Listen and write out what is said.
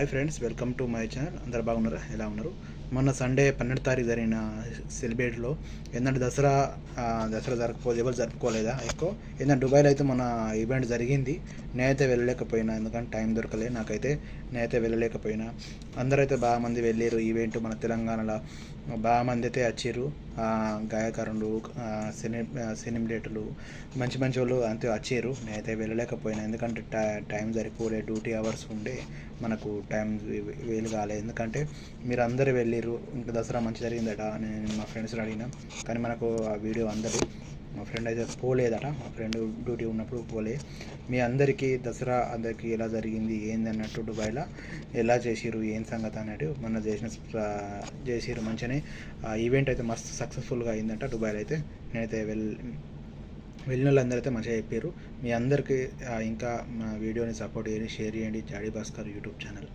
Hi friends welcome to my channel. అందరు బాగున్నారా? ఎలా ఉన్నారు? మొన్న సండే పన్నెండు తారీఖు జరిగిన సెలబ్రేట్లో ఏంటంటే దసరా దసరా జరగకపోతే ఎవరు జరుపుకోలేదా? ఎక్కువ ఏంటంటే దుబాయ్లో అయితే మన ఈవెంట్ జరిగింది. నేనైతే వెళ్ళలేకపోయినా ఎందుకంటే టైం దొరకలేదు నాకైతే. నేనైతే వెళ్ళలేకపోయినా. అందరైతే బాగా మంది వెళ్ళారు ఈవెంట్ మన తెలంగాణలో. బాగా మంది అయితే వచ్చారు. గాయకారులు ఆ, సినీ ఆ, మంచి మంచి వాళ్ళు అంతే వచ్చారు. నేనైతే వెళ్ళలేకపోయినా ఎందుకంటే టై- టైం సరిపోలే డ్యూటీ అవర్స్ ఉండే మనకు టైం వీలు వేలు కాలేదు ఎందుకంటే మీరు అందరు వెళ్ళిర్రు. ఇంకా దసరా మంచి జరిగిందట. నేను మా ఫ్రెండ్స్ని అడిగినా. కానీ మనకు ఆ వీడియో అందరు మా ఫ్రెండ్ అయితే పోలేదట. మా ఫ్రెండ్ డ్యూటీ ఉన్నప్పుడు పోలే. మీ అందరికీ దసరా అందరికీ ఎలా జరిగింది? ఏంది అన్నట్టు దుబాయ్లో ఎలా చేసిరు ఏం సంగతి అన్నట్టు మొన్న చేసిన చేసిరు మంచిగానే. ఆ ఈవెంట్ అయితే మస్తు సక్సెస్ఫుల్గా అయిందంట దుబాయ్లో అయితే. నేనైతే వెళ్ళి వెళ్ళిన వాళ్ళందరూ అయితే మంచిగా చెప్పారు మీ అందరికీ ఇంకా మా వీడియోని సపోర్ట్ చేయండి షేర్ చేయండి. జాడీ భాస్కర్ యూట్యూబ్ ఛానల్.